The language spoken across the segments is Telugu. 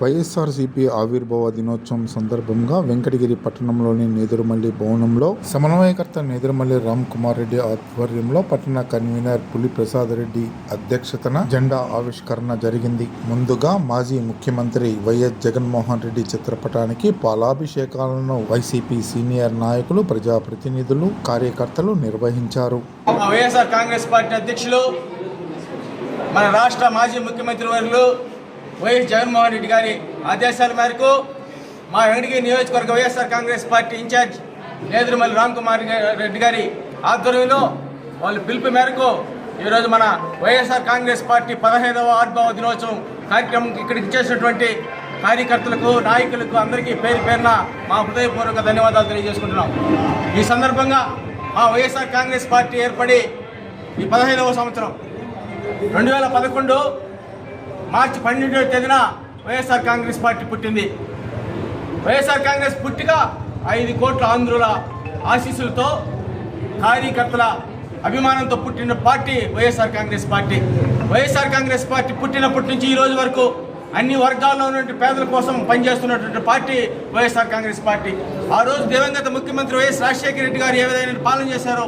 YSRCP ఆవిర్భావ దినోత్సవం సందర్భంగా వెంకటగిరి పట్టణంలోని నేదురుమల్లి భవనంలో సమన్వయకర్త నేదురుమల్లి రామ్ కుమార్ రెడ్డి ఆధ్వర్యంలో పట్టణ కన్వీనర్ పులి ప్రసాద్ రెడ్డి అధ్యక్షతన జెండా ఆవిష్కరణ జరిగింది. ముందుగా మాజీ ముఖ్యమంత్రి వైఎస్ జగన్మోహన్ రెడ్డి చిత్రపటానికి పాలాభిషేకాలను వైసీపీ సీనియర్ నాయకులు ప్రజాప్రతినిధులు కార్యకర్తలు నిర్వహించారు. వైఎస్ఆర్ కాంగ్రెస్ పార్టీ అధ్యక్షులు మన రాష్ట్ర మాజీ ముఖ్యమంత్రి వర్యులు వైఎస్ జగన్మోహన్ రెడ్డి గారి ఆదేశాల మేరకు మా వెంకటగిరి నియోజకవర్గ YSR Congress party incharge Nedurumalli Ram Kumar Reddy గారి ఆధ్వర్యంలో వాళ్ళ పిలుపు మేరకు ఈరోజు మన వైఎస్ఆర్ కాంగ్రెస్ పార్టీ పదహైదవ ఆవిర్భావ దినోత్సవం కార్యక్రమం ఇక్కడికి చేసినటువంటి కార్యకర్తలకు నాయకులకు అందరికీ పేరు పేరున మా హృదయపూర్వక ధన్యవాదాలు తెలియజేసుకుంటున్నాం. ఈ సందర్భంగా మా వైఎస్ఆర్ కాంగ్రెస్ పార్టీ ఏర్పడి ఈ పదహైదవ సంవత్సరం రెండు వేల పదకొండు మార్చి పన్నెండవ తేదీన వైఎస్ఆర్ కాంగ్రెస్ పార్టీ పుట్టింది. వైఎస్ఆర్ కాంగ్రెస్ పుట్టిక ఐదు కోట్ల ఆంధ్రుల ఆశీస్సులతో కార్యకర్తల అభిమానంతో పుట్టిన party YSR Congress party. YSR Congress party పుట్టినప్పటి నుంచి ఈ రోజు వరకు అన్ని వర్గాల్లో ఉన్నటువంటి పేదల కోసం పనిచేస్తున్నటువంటి పార్టీ వైఎస్ఆర్ కాంగ్రెస్ పార్టీ. ఆ రోజు దివంగత ముఖ్యమంత్రి వైఎస్ రాజశేఖర రెడ్డి గారు ఏ విధంగా పాలన చేశారో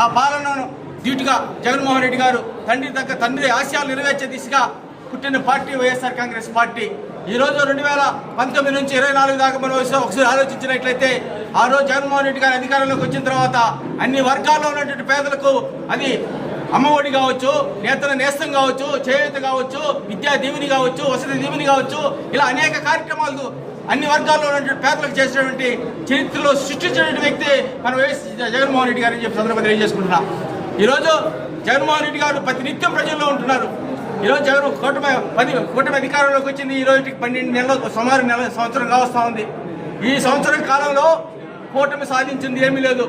ఆ పాలనను డ్యూటీగా జగన్మోహన్ రెడ్డి గారు తండ్రి తగ్గ తండ్రి ఆశయాలు నెరవేర్చే దిశగా పుట్టిన పార్టీ వైఎస్ఆర్ కాంగ్రెస్ పార్టీ. ఈ రోజు రెండు వేల పంతొమ్మిది నుంచి ఇరవై నాలుగు దాకా మనం ఒకసారి ఒకసారి ఆలోచించినట్లయితే ఆ రోజు జగన్మోహన్ రెడ్డి గారు అధికారంలోకి వచ్చిన తర్వాత అన్ని వర్గాల్లో ఉన్నటువంటి పేదలకు అది అమ్మఒడి కావచ్చు నేతల నేస్తం కావచ్చు చేయూత కావచ్చు విద్యా దీవెని కావచ్చు వసతి దీవెని కావచ్చు ఇలా అనేక కార్యక్రమాలు అన్ని వర్గాల్లో ఉన్నటువంటి పేదలకు చేసినటువంటి చరిత్రలో సృష్టించినటువంటి వ్యక్తి మన వైఎస్ జగన్మోహన్ రెడ్డి అని చెప్పి సందర్భంగా తెలియజేసుకుంటున్నా. ఈరోజు జగన్మోహన్ రెడ్డి గారు ప్రతి నిత్యం ప్రజల్లో ఉంటున్నారు. ఈరోజు ఎవరు కూటమి పది కూటమి అధికారంలోకి వచ్చింది ఈ రోజుకి పన్నెండు నెలలు సుమారు నెల సంవత్సరం కావస్తా ఉంది. ఈ సంవత్సరం కాలంలో కూటమి సాధించింది ఏమీ లేదు.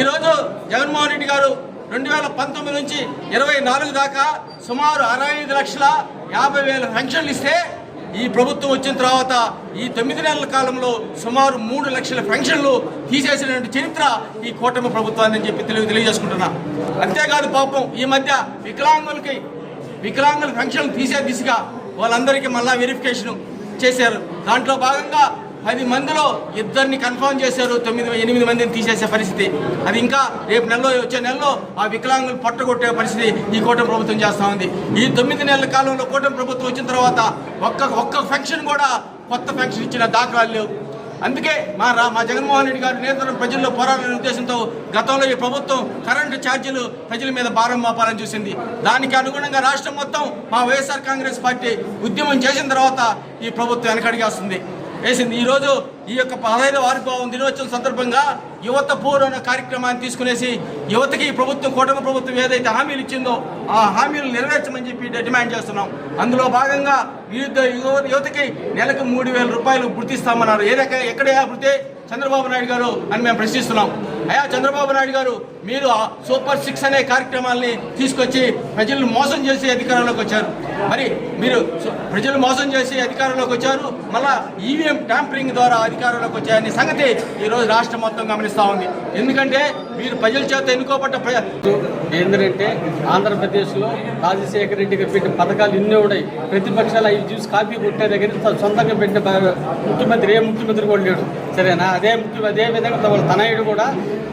ఈరోజు జగన్మోహన్ రెడ్డి గారు రెండు వేల పంతొమ్మిది నుంచి ఇరవై నాలుగు దాకా సుమారు అరవై ఐదు లక్షల యాభై వేల పెన్షన్లు ఇస్తే ఈ ప్రభుత్వం వచ్చిన తర్వాత ఈ తొమ్మిది నెలల కాలంలో సుమారు మూడు లక్షల పెన్షన్లు తీసేసినటువంటి చరిత్ర ఈ కూటమి ప్రభుత్వాన్ని చెప్పి తెలియ తెలియజేసుకుంటున్నా. అంతేకాదు పాపం ఈ మధ్య వికలాంగులకి వికలాంగుల పెన్షన్లు తీసే దిశగా వాళ్ళందరికీ మళ్ళా వెరిఫికేషన్ చేశారు. దాంట్లో భాగంగా పది మందిలో ఇద్దరిని కన్ఫర్మ్ చేశారు తొమ్మిది ఎనిమిది మందిని తీసేసే పరిస్థితి. అది ఇంకా రేపు నెలలో వచ్చే నెలలో ఆ వికలాంగులు పట్టగొట్టే పరిస్థితి ఈ కూటమి ప్రభుత్వం చేస్తూ ఉంది. ఈ తొమ్మిది నెలల కాలంలో కూటమి ప్రభుత్వం వచ్చిన తర్వాత ఒక్క ఒక్క ఫంక్షన్ కూడా కొత్త ఫంక్షన్ ఇచ్చిన దాఖలాలు లేవు. అందుకే మా రా మా జగన్మోహన్ రెడ్డి గారు నిరంతరం ప్రజల్లో పోరాడాలనే ఉద్దేశంతో గతంలో ఈ ప్రభుత్వం కరెంటు ఛార్జీలు ప్రజల మీద భారం మోపాలని చూసింది. దానికి అనుగుణంగా రాష్ట్రం మొత్తం మా వైఎస్ఆర్ కాంగ్రెస్ పార్టీ ఉద్యమం చేసిన తర్వాత ఈ ప్రభుత్వం వెనకడిగేస్తుంది వేసింది. ఈరోజు ఈ యొక్క పదహైదు వారిభావం దినోత్సవం సందర్భంగా యువత పూర్వ కార్యక్రమాన్ని తీసుకునేసి యువతకి ప్రభుత్వం కూటమి ప్రభుత్వం ఏదైతే హామీలు ఇచ్చిందో ఆ హామీలు నెరవేర్చమని చెప్పి డిమాండ్ చేస్తున్నాం. అందులో భాగంగా వివిధ యువ- యువతకి నెలకు మూడు వేల రూపాయలు గుర్తిస్తామన్నారు ఏ రక ఎక్కడ వృత్తే చంద్రబాబు నాయుడు గారు అని మేము ప్రశ్నిస్తున్నాం. అయ్యా చంద్రబాబు నాయుడు గారు మీరు ఆ సూపర్ సిక్స్ అనే కార్యక్రమాల్ని తీసుకొచ్చి ప్రజలను మోసం చేసి అధికారంలోకి వచ్చారు. మరి మీరు ప్రజలు మోసం చేసి అధికారంలోకి వచ్చారు మళ్ళా ఈవీఎం ట్యాంపరింగ్ ద్వారా అధికారంలోకి వచ్చాయనే సంగతి ఈరోజు రాష్ట్రం మొత్తం గమనిస్తూ ఉంది. ఎందుకంటే మీరు ప్రజల చేత ఎన్నుకోబడ్డ ఏంటంటే ఆంధ్రప్రదేశ్లో రాజశేఖర రెడ్డి గారు పెట్టిన పథకాలు ఎన్నో ఉన్నాయి. ప్రతిపక్షాలు అవి చూసి కాపీ కొట్టే దగ్గర సొంతంగా పెట్టిన ముఖ్యమంత్రి ఏ ముఖ్యమంత్రి కూడా లేడు. సరేనా? అదే ముఖ్య అదే విధంగా వాళ్ళ తనయుడు కూడా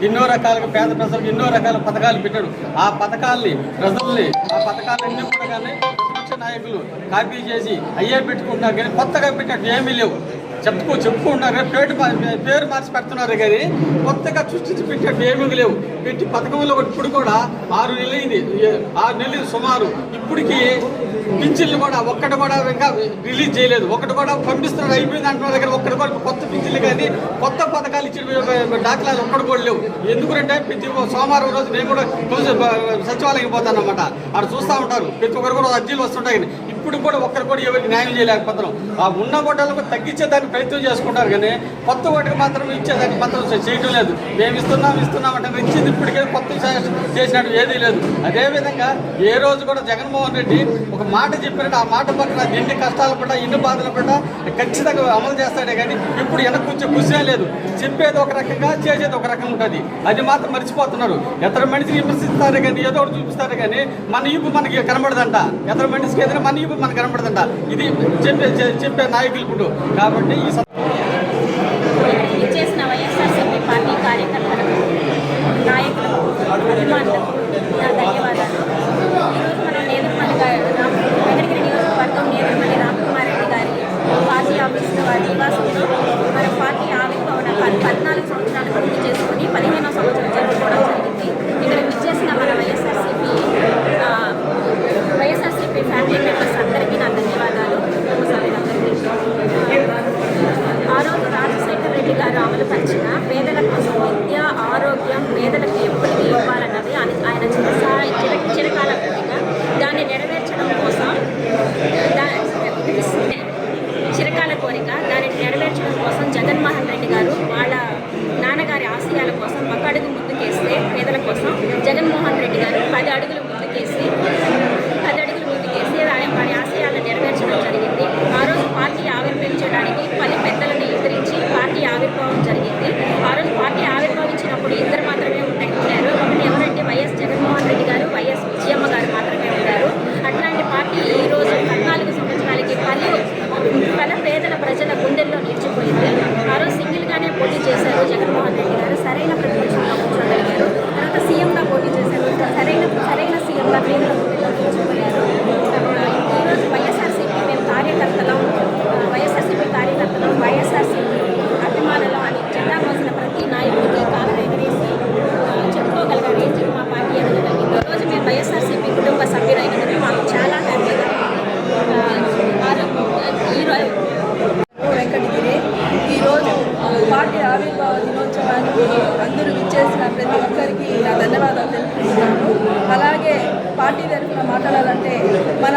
ఎన్నో రకాలుగా పేద ప్రజలకు ఎన్నో రకాల పథకాలు పెట్టాడు. ఆ పథకాల్ని ప్రజల్ని ఆ పథకాలన్నీ కూడా కానీ ప్రతిపక్ష నాయకులు కాపీ చేసి అయ్యే పెట్టుకుంటున్నారు కానీ కొత్తగా పెట్టినట్టు ఏమీ లేవు. చెప్పుకో చెప్పుకుంటారు పేరు పేరు మార్చి పెడుతున్నారు కానీ కొత్తగా సృష్టించి పెట్టినట్టు ఏమీ లేవు. పెట్టి పథకంలో ఒకటి ఇప్పుడు కూడా ఆరు నెలలైంది. ఆరు నెలలు సుమారు. ఇప్పటికి పింఛన్లు కూడా ఒక్కటి కూడా ఇంకా రిలీజ్ చేయలేదు. ఒకటి కూడా పంపిస్తున్నారు అయిపోయింది అంటున్నారు దగ్గర ఒక్కటి కూడా కొత్త పింఛన్లు కానీ కొత్త పథకాలు ఇచ్చిన దాఖలాలు ఒక్కటి కూడా లేవు. ఎందుకంటే ప్రతి సోమవారం రోజు నేను కూడా రోజు సచివాలయం పోతాను అనమాట అక్కడ చూస్తూ ఉంటారు. ప్రతి ఒక్కరు కూడా అర్జీలు వస్తుంటాయి ఇప్పుడు కూడా ఒక్కరు కూడా ఎవరికి న్యాయం చేయలేకపోతున్నాం. ఆ ఉన్న ఓటర్లకు తగ్గించేదానికి ప్రయత్నం చేసుకుంటారు కానీ కొత్త వాటికి మాత్రం ఇచ్చేదానికి మాత్రం చేయటం లేదు. మేము ఇస్తున్నాం ఇస్తున్నాం అంటే ఇచ్చింది ఇప్పటికే కొత్త చేసినట్టు ఏదీ లేదు. అదేవిధంగా ఏ రోజు కూడా జగన్మోహన్ రెడ్డి ఒక మాట చెప్పినట్టు ఆ మాట పక్కన ఎన్ని కష్టాలు పడ్డా ఎన్ని బాధలు పడ్డా ఖచ్చితంగా అమలు చేస్తాడే కానీ ఇప్పుడు వెనక వచ్చే కుసే లేదు. చెప్పేది ఒక రకంగా చేసేది ఒక రకంగా ఉంటుంది. అది మాత్రం మర్చిపోతున్నారు. ఎతర మనిషిని విమర్శిస్తారు కానీ ఏదో ఒకటి చూపిస్తారు కానీ మన ఇప్పు మనకి కనబడదంట. ఎతర మనిషికి ఏదైనా మన ఈపు మనకు కనపడుతుంట ఇది చెప్పే చెప్పే నాయకులు ఇప్పుడు కాబట్టి ఈ సం- ఇచ్చేసిన వైఎస్ఆర్సీపీ పార్టీ కార్యకర్తలకు నాయకులకు అభిమానులకు నా ధన్యవాదాలు. ఈరోజు మన నేదురుమల్లి గారు రామ్ వెంకటగిరి నియోజకవర్గం నేదురుమల్లి రామ్కుమార్ రెడ్డి గారి పార్టీ ఆఫీసులో వారి నివాసంలో Yes, it. తరఫున మాట్లాడాలంటే మన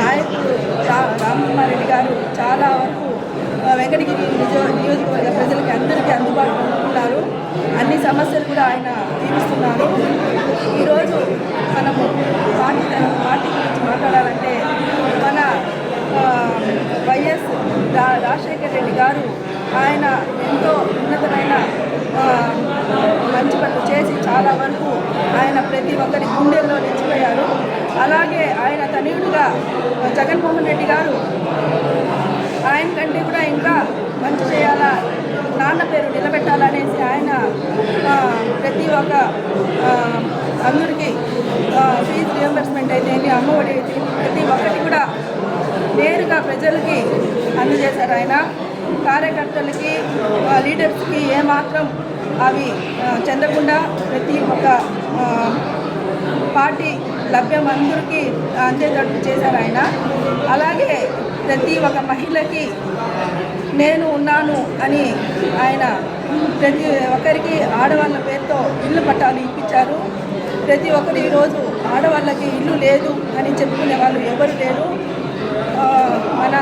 నాయకుడు రా రెడ్డి గారు చాలా వరకు వెంకటగిరి నిజో నియోజకవర్గ ప్రజలకి అందరికీ అందుబాటులో ఉంటున్నారు. అన్ని సమస్యలు కూడా ఆయన తీరుస్తున్నారు. ఈరోజు మనము పార్టీ పార్టీ గురించి మాట్లాడాలంటే మన వైఎస్ రాజశేఖర్ రాజశేఖర రెడ్డి గారు ఆయన ఎంతో ఉన్నతమైన మంచి పనులు చేసి చాలా వరకు ఆయన ప్రతి ఒక్కరి గుండెల్లో నిలిచిపోయారు. అలాగే ఆయన తనయుడిగా జగన్మోహన్ రెడ్డి గారు ఆయన కంటే కూడా ఇంకా మంచి చేయాలా నాన్న పేరు నిలబెట్టాలనేసి ఆయన ప్రతి ఒక్క అందరికీ ఫీజు రియంబర్స్మెంట్ అయితే అమ్మఒడి ప్రతి ఒక్కటి కూడా నేరుగా ప్రజలకి అందజేశారు ఆయన. కార్యకర్తలకి లీడర్స్కి ఏమాత్రం అవి చెందకుండా ప్రతి ఒక్క పార్టీ లభ్యం అందరికీ అందేటట్టు చేశారు ఆయన. అలాగే ప్రతి ఒక్క మహిళకి నేను ఉన్నాను అని ఆయన ప్రతి ఒక్కరికి ఆడవాళ్ళ పేరుతో ఇల్లు పట్టాలు ఇప్పించారు. ప్రతి ఒక్కరు ఈరోజు ఆడవాళ్ళకి ఇల్లు లేదు అని చెప్పుకునే వాళ్ళు ఎవరు లేరు. మన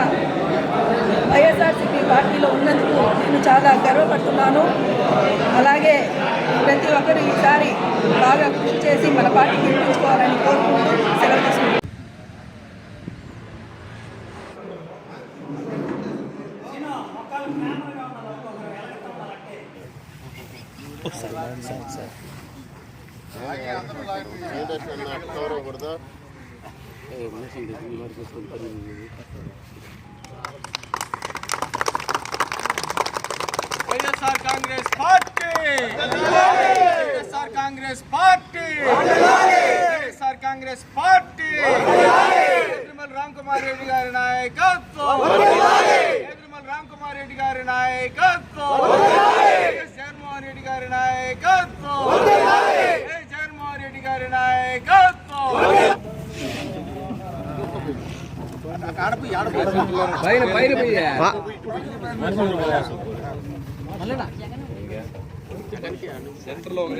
వైఎస్ఆర్సీపీ పార్టీలో ఉన్నందుకు నేను చాలా గర్వపడుతున్నాను. అలాగే ప్రతి ఒక్కరు ఈసారి బాగా కృషి చేసి మన పార్టీ గెలిపించుకోవాలని కోరుకుంటూ సెలవు తీసుకుంటున్నాను. YSR Congress party YSR Congress party YSR Congress party Edurumala Ram Kumar Reddy గారి నాయకత్వం ఎదురుమల రామ్ కుమార్ రెడ్డి గారి నాయకత్వం వైఎస్ జగన్మోహన్ రెడ్డి గారి నాయకత్వం వైఎస్ జగన్మోహన్ రెడ్డి గారి నాయకత్వం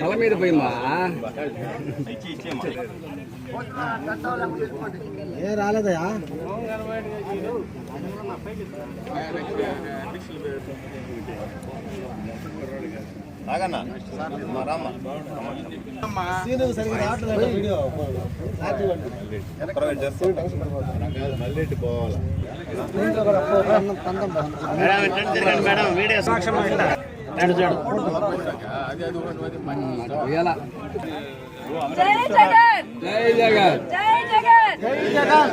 తల మీద పోయిందా ఏ రాలేదయా సీను సరిగ్గా రావట్లేదు వీడియో? పందం బాగుంది పోయాలా జై జగన్! జై జగన్! జై జగన్!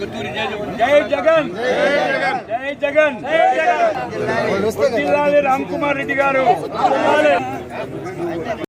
జై జగన్. జై జగన్. జై జగన్. రామ్ కుమార్ రెడ్డి గారు.